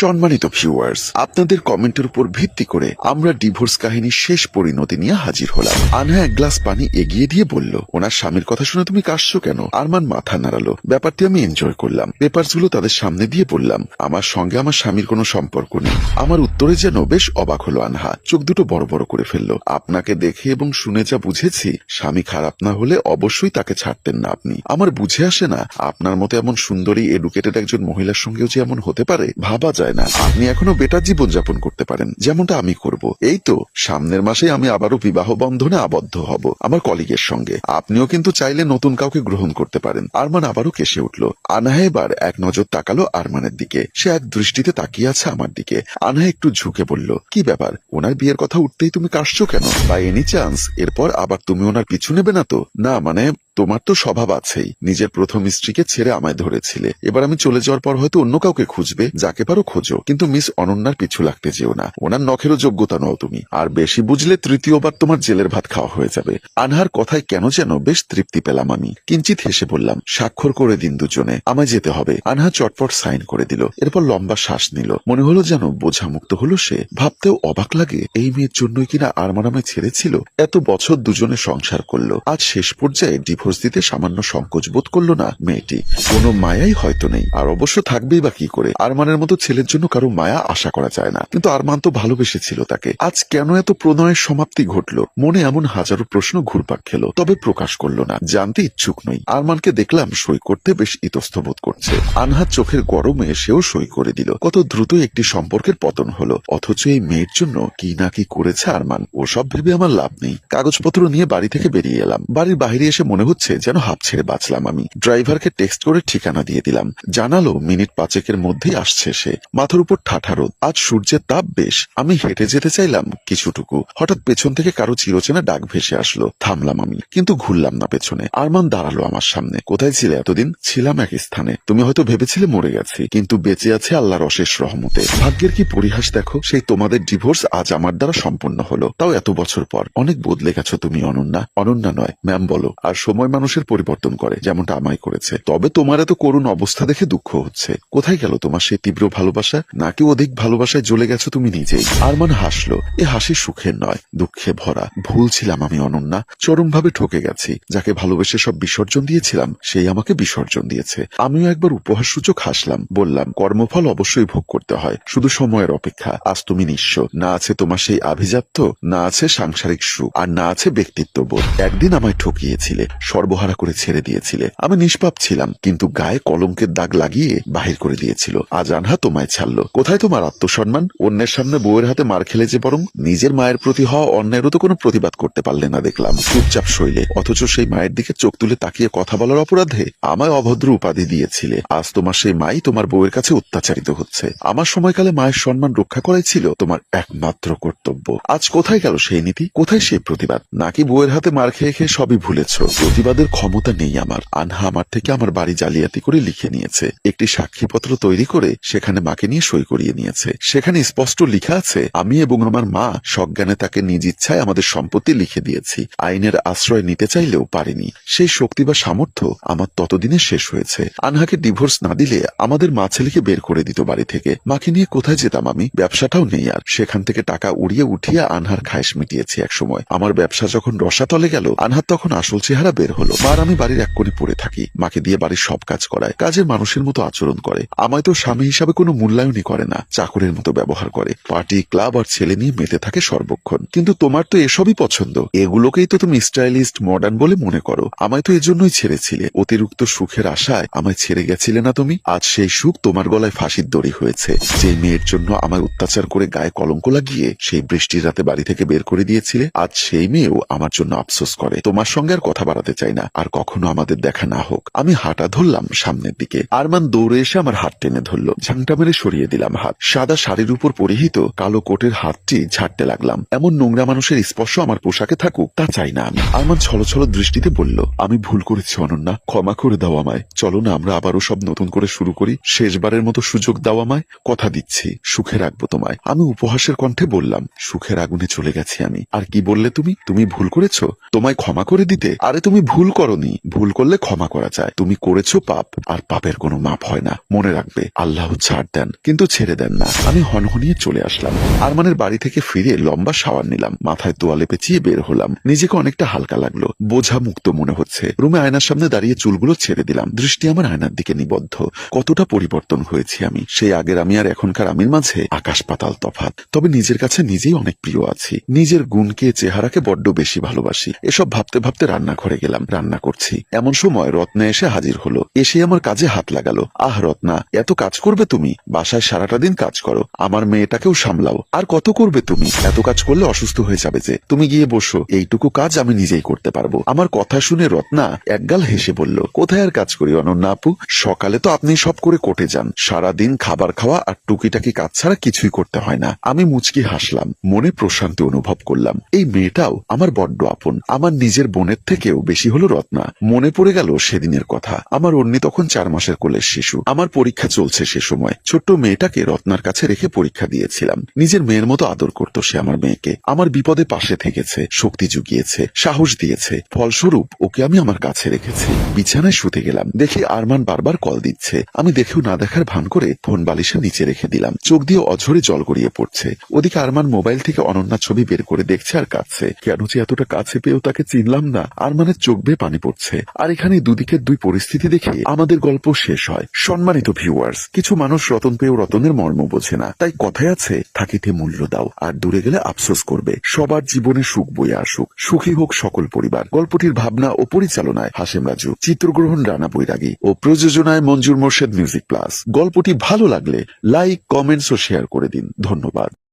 সম্মানিত ভিউয়ার্স আপনাদের কমেন্টের উপর ভিত্তি করে আমরা ডিভোর্স কাহিনীর শেষ পরিণতি নিয়ে হাজির হলাম। আনহা এক গ্লাস পানি এগিয়ে দিয়ে বলল, ওনার স্বামীর কথা শুনে তুমি কাশছো কেন? আরমান মাথা নাড়ালো। ব্যাপারটি আমি এনজয় করলাম। পেপারসগুলো তাদের সামনে দিয়ে বললাম, আমার সঙ্গে আমার স্বামীর কোনো সম্পর্ক নেই। আমার উত্তরে যেন বেশ অবাক হলো আনহা। চোখ দুটো বড় বড় করে ফেলল। আপনাকে দেখে এবং শুনে যা বুঝেছি, স্বামী খারাপ না হলে অবশ্যই তাকে ছাড়তেন না আপনি। আমার বুঝে আসে না, আপনার মতো এমন সুন্দরী এডুকেটেড একজন মহিলার সঙ্গেও যে এমন হতে পারে? ভাবা যায় না। আপনি এখনও বেটার জীবন যাপন করতে পারেন, যেমনটা আমি করব। এই তো, সামনের মাসে আমি আবারও বিবাহ বন্ধনে আবদ্ধ হব, আমার কলিগের সঙ্গে। আপনিও কিন্তু চাইলে নতুন কাউকে গ্রহণ করতে পারেন। আরমান আবারও কেসে উঠল। আনাহা এবার এক নজর তাকালো আরমানের দিকে। সে এক দৃষ্টিতে তাকিয়ে আছে আমার দিকে। আনহা একটু ঝুঁকে বলল, কি ব্যাপার? ওনার বিয়ের কথা উঠতেই তুমি কাশছো কেন? বা এনি চান্স, এরপর আবার তুমি ওনার পিছু নেবে না তো? না মানে তোমার তো স্বভাব আছেই। নিজের প্রথম স্ত্রীকে ছেড়ে আমায় ধরেছিলে। এবার আমি চলে যাওয়ার পর হয়তো অন্য কাউকে খুঁজবে, যাকে পারো খোঁজো। কিন্তু মিস অনন্যার পিছু লাগতে যেও না। ওনার নখেরও যোগ্যতা নও তুমি। আর বেশি বুঝলে তৃতীয়বার তোমার জেলের ভাত খাওয়া হয়ে যাবে। আনহার কথায় কেন যেন বেশ তৃপ্তি পেলাম আমি। কিঞ্চিত হেসে বললাম, স্বাক্ষর করে দিন দুজনে। আমায় যেতে হবে। আনহা চটপট সাইন করে দিল। এরপর লম্বা শ্বাস নিল। মনে হলো যেন বোঝামুক্ত হলো সে। ভাবতেও অবাক লাগে, এই মেয়ের জন্যই কিনা আরমান আমায় ছেড়েছিল? এত বছর দুজনে সংসার করল। আজ শেষ পর্যায়ে ডিভোর্স দিতে সামান্য সংকোচ বোধ করল না মেয়েটি। কোনো মায়াই হয়তো নেই। আর অবশ্য থাকবেই বা কি করে? আরমানের মতো ছেলের জন্য কারও মায়া আশা করা যায় না। কিন্তু আরমান তো ভালোবেসেছিল তাকে। আজ কেন এত প্রণয়ের সমাপ্তি ঘটলো? মনে এমন হাজারো প্রশ্ন ঘুরপাক খেলো, তবে প্রকাশ করল না। জানতে ইচ্ছুক নই। আরমানকে দেখলাম সই করতে বেশ ইতস্ত বোধ করছে। আনহাত চোখের গরমে সেও সই করে দিল। কত দ্রুত একটি সম্পর্কের পতন হলো। অথচ এই মেয়ের জন্য কি না কি করেছে আরমান? ওসব ভেবে আমার লাভ নেই। কাগজপত্র নিয়ে বাড়ি থেকে বেরিয়ে এলাম। বাড়ির বাইরে এসে মনে হচ্ছে যেন হাফ ছেড়ে বাঁচলাম আমি। ড্রাইভারকে টেক্সট করে ঠিকানা দিয়ে দিলাম। জানালো মিনিট পাঁচেকের মধ্যেই আসছে সে। মাথার উপর ঠাঠা রোদ। আজ সূর্যের তাপ বেশ। আমি হেঁটে যেতে চাইলাম কিছুটুকু। হঠাৎ পেছন থেকে কারও চিরচেনা ডাক ভেসে আসলো। থামলাম আমি, কিন্তু ঘুরলাম না পেছনে। আরমান দাঁড়াল আমার সামনে। কোথায় ছিলে এতদিন? ছিলাম এক স্থানে। তুমি হয়তো ভেবেছিলে মরে গেছি, কিন্তু বেঁচে আছে আল্লাহর অশেষ রহমতে। ভাগ্যের কি পরিহাস দেখো? সেই তোমাদের ডিভোর্স আজ আমার দ্বারা সম্পন্ন হলো। তাও এত বছর পর। অনেক বদলে গেছো তুমি, অনন্যা। অনন্যা নয়, ম্যাম বলো। আর সময় মানুষের পরিবর্তন করে, যেমনটা আমায় করেছে। তবে তোমার এত করুণ অবস্থা দেখে দুঃখ হচ্ছে। কোথায় গেল তোমার সেই তীব্র ভালোবাসা? নাকি অধিক ভালোবাসায় জ্বলে গেছো তুমি নিজেই? আরমান হাসলো, এ হাসি সুখের নয়, দুঃখে ভরা। ভুল ছিলাম আমি অনন্যা, চরমভাবে ঠকে গেছি। যাকে ভালোবেসে সব বিসর্জন দিয়েছিলাম, সেই আমাকে বিসর্জন দিয়েছে। আমিও একবার উপহার সূচক হাসলাম, বললাম, কর্মফল অবশ্যই ভোগ করতে হয়, শুধু সময়ের অপেক্ষা। আজ তুমি নিঃস্ব। না আছে তোমার সেই আভিজাত্য, না আছে সাংসারিক সুখ, আর না আছে ব্যক্তিত্ব বোধ একদিন আমায় ঠকিয়েছিলে সর্বহারা করে ছেড়ে দিয়েছিলে। আমি নিষ্পাপ ছিলাম, কিন্তু গায়ে কলঙ্কের দাগ লাগিয়ে বাহির করে দিয়েছিল। আজ আনহা তোমায় ছাড়লো। কোথায় তোমার আত্মসম্মান? অন্যের সামনে বউয়ের হাতে মার খেলে যে বরং নিজের মায়ের প্রতি হওয়া অন্যায়েরও তো কোনো প্রতিবাদ করতে পারলে না দেখলাম। চুপচাপ শৈলে, অথচ সেই মায়ের দিকে চোখ তুলে তাকিয়ে কথা বলার অপরাধে আমায় অভদ্র উপাধি দিয়েছিলে। আজ তোমার সেই মাই তোমার বউয়ের কাছে অত্যাচারিত হচ্ছে। আমার সময়কালে মায়ের সম্মান রক্ষা করাই ছিল তোমার একমাত্র কর্তব্য। আজ কোথায় গেল সেই নীতি? কোথায় সেই প্রতিবাদ? নাকি বউয়ের হাতে মার খেয়ে খেয়ে সবই ভুলেছ? প্রতিবাদের ক্ষমতা নেই আমার। আনহা আমার থেকে আমার বাড়ি জালিয়াতি করে লিখে নিয়েছে। একটি সাক্ষীপত্র তৈরি করে সেখানে মাকে নিয়ে সই করিয়ে নিয়েছে। সেখানে স্পষ্ট লিখা আছে, আমি এবং আমার মা সজ্ঞানে তাকে নিজ ইচ্ছায় আমাদের সম্পত্তি লিখে দিয়েছি। আইনের আশ্রয় নিতে চাইলেও পারিনি। সেই শক্তি বা সামর্থ্য আমার ততদিনে শেষ হয়েছে। আনহাকে ডিভোর্স না দিলে আমাদের মা ছেলেকে বের করে দিত বাড়ি থেকে। মাকে নিয়ে কোথায় যেতাম আমি? ব্যবসাটাও নেই আর। সেখান থেকে টাকা উড়িয়ে উঠিয়ে আনহার খায়েশ মিটিয়েছি একসময়। আমার ব্যবসা যখন রসাতলে গেল, আনহার তখন আসল চেহারা হলো। মার আমি বাড়ির এক কোণে পড়ে থাকি। মাকে দিয়ে বাড়ির সব কাজ করায়। কাজের মানুষের মতো আচরণ করে। আমায় তো স্বামী হিসাবে কোনো মূল্যায়নই করে না। চাকরের মতো ব্যবহার করে। পার্টি, ক্লাব আর ছেলে নিয়ে মেতে থাকে সর্বক্ষণ। কিন্তু তোমার তো এসবই পছন্দ। এগুলোকেই তো তুমি স্টাইলিস্ট, মডার্ন বলে মনে করো। আমায় তো এজন্যই ছেড়েছিলে। অতিরিক্ত সুখের আশায় আমায় ছেড়ে গেছিলে না তুমি? আজ সেই সুখ তোমার গলায় ফাঁসির দড়ি হয়েছে। যে মেয়ের জন্য আমায় অত্যাচার করে গায়ে কলঙ্ক লাগিয়ে সেই বৃষ্টির রাতে বাড়ি থেকে বের করে দিয়েছিলে, আজ সেই মেয়েও আমার জন্য আফসোস করে। তোমার সঙ্গে আর কথা বাড়াতে চাই না, আর কখনো আমাদের দেখা না হোক। আমি হাঁটা ধরলাম সামনের দিকে। আরমান দৌড়ে এসে আমার হাত টেনে ধরলো। ঝাংটা মেরে সরিয়ে দিলাম হাত। সাদা শাড়ির উপর পরিহিত কালো কোটের হাতটি ঝাড়তে লাগলাম। এমন নোংরা মানুষের স্পর্শ আমার পোশাকে থাকুক, তা চাই না আমি। আরমান ছলো ছলো দৃষ্টিতে বলল, আমি ভুল করেছি, অনন্যা। ক্ষমা করে দাও আমায়। চলো না, আমরা আবারও সব নতুন করে শুরু করি। শেষবারের মতো সুযোগ দাও আমায়। কথা দিচ্ছি। সুখে রাখব তোমায়। আমি উপহাসের কণ্ঠে বললাম, সুখের আগুনে চলে গেছি আমি। আর কি বললে তুমি? তুমি ভুল করেছ। তোমায় ক্ষমা করে দিতে। আরে তুমি ভুল করনি। ভুল করলে ক্ষমা করা যায়। তুমি করেছ পাপ, আর পাপের কোনো মাপ হয় না। মনে রাখবে, আল্লাহ ছাড় দেন, কিন্তু ছেড়ে দেন না। আমি হনহনিয়ে চলে আসলাম। আরমানের বাড়ি থেকে ফিরে লম্বা শাওয়ার নিলাম। মাথায় তোয়ালে পেঁচিয়ে বের হলাম। নিজেকে অনেকটা হালকা লাগল। বোঝা মুক্ত মনে হচ্ছে। রুমে আয়নার সামনে দাঁড়িয়ে চুলগুলো ছেড়ে দিলাম। দৃষ্টি আমার আয়নার দিকে নিবদ্ধ। কতটা পরিবর্তন হয়েছি আমি। সেই আগের আমি আর এখনকার আমির মাঝে আকাশ পাতাল তফাত তবে নিজের কাছে নিজেই অনেক প্রিয় আছি। নিজের গুণকে, চেহারাকে বড্ড বেশি ভালোবাসি। এসব ভাবতে ভাবতে রান্নাঘরে গেলাম। রান্না করছি। এমন সময় রত্না এসে হাজির হলো। এসে আমার কাজে হাত লাগালো। আহ রত্না, এত কাজ করবে তুমি। বাসায় সারাটা দিন কাজ করো। আমার মেয়েটাকেও সামলাও। আর কত করবে তুমি? এত কাজ করলে অসুস্থ হয়ে যাবে যে। তুমি গিয়ে বসো। এইটুকু কাজ আমি নিজেই করতে পারব। আমার কথা শুনে রত্না একগাল হেসে বলল, কোথায় আর কাজ করি অনন্যা আপু? সকালে তো আপনি সব করে কোটে যান। সারাদিন খাবার খাওয়া আর টুকিটাকি কাজ ছাড়া কিছুই করতে হয় না। আমি মুচকি হাসলাম, মনে প্রশান্তি অনুভব করলাম। এই মেয়েটাও আমার বড্ড আপন। আমার নিজের বোনের থেকেও বেশি হলো রত্না। মনে পড়ে গেল সেদিনের কথা। আমার অন্যি তখন চার মাসের কোলের শিশু। আমার পরীক্ষা চলছে সে সময়। ছোট্ট মেয়েটাকে রত্নার কাছে রেখে পরীক্ষা দিয়েছিলাম। নিজের মেয়ের মতো আদর করতো সে আমার মেয়েকে। আমার বিপদে পাশে থেকেছে, শক্তি জুগিয়েছে, সাহস দিয়েছে। ফলস্বরূপ ওকে আমি আমার কাছে রেখেছি। বিছানায় শুতে গেলাম। দেখি আরমান বারবার কল দিচ্ছে। আমি দেখেও না দেখার ভান করে ফোন বালিশের নিচে রেখে দিলাম। চোখ দিয়ে অঝরে জল গড়িয়ে পড়ছে। ওদিকে আরমান মোবাইল থেকে অনন্যা ছবি বের করে দেখছে আর কাঁদছে। কেন যে এতটা কাছে পেয়েও তাকে চিনলাম না। আরমানের চোখ বেয়ে পানি পড়ছে। আর এখানে দুদিকের দুই পরিস্থিতি দেখে আমাদের গল্প শেষ হয়। সম্মানিত ভিউয়ার্স কিছু মানুষ রতন পেয়েও রতনের মর্ম বোঝে না। তাই কথায় আছে, থাকিতে মূল্য দাও, আর দূরে গেলে আফসোস করবে। সবার জীবনে সুখ বয়ে আসুক। সুখী হোক সকল পরিবার। গল্পটির ভাবনা ও পরিচালনায় হাসেম রাজু। চিত্রগ্রহণ রানা বৈরাগী। ও প্রযোজনায় মঞ্জুর মোর্শেদ মিউজিক প্লাস। গল্পটি ভালো লাগলে লাইক, কমেন্টস ও শেয়ার করে দিন। ধন্যবাদ।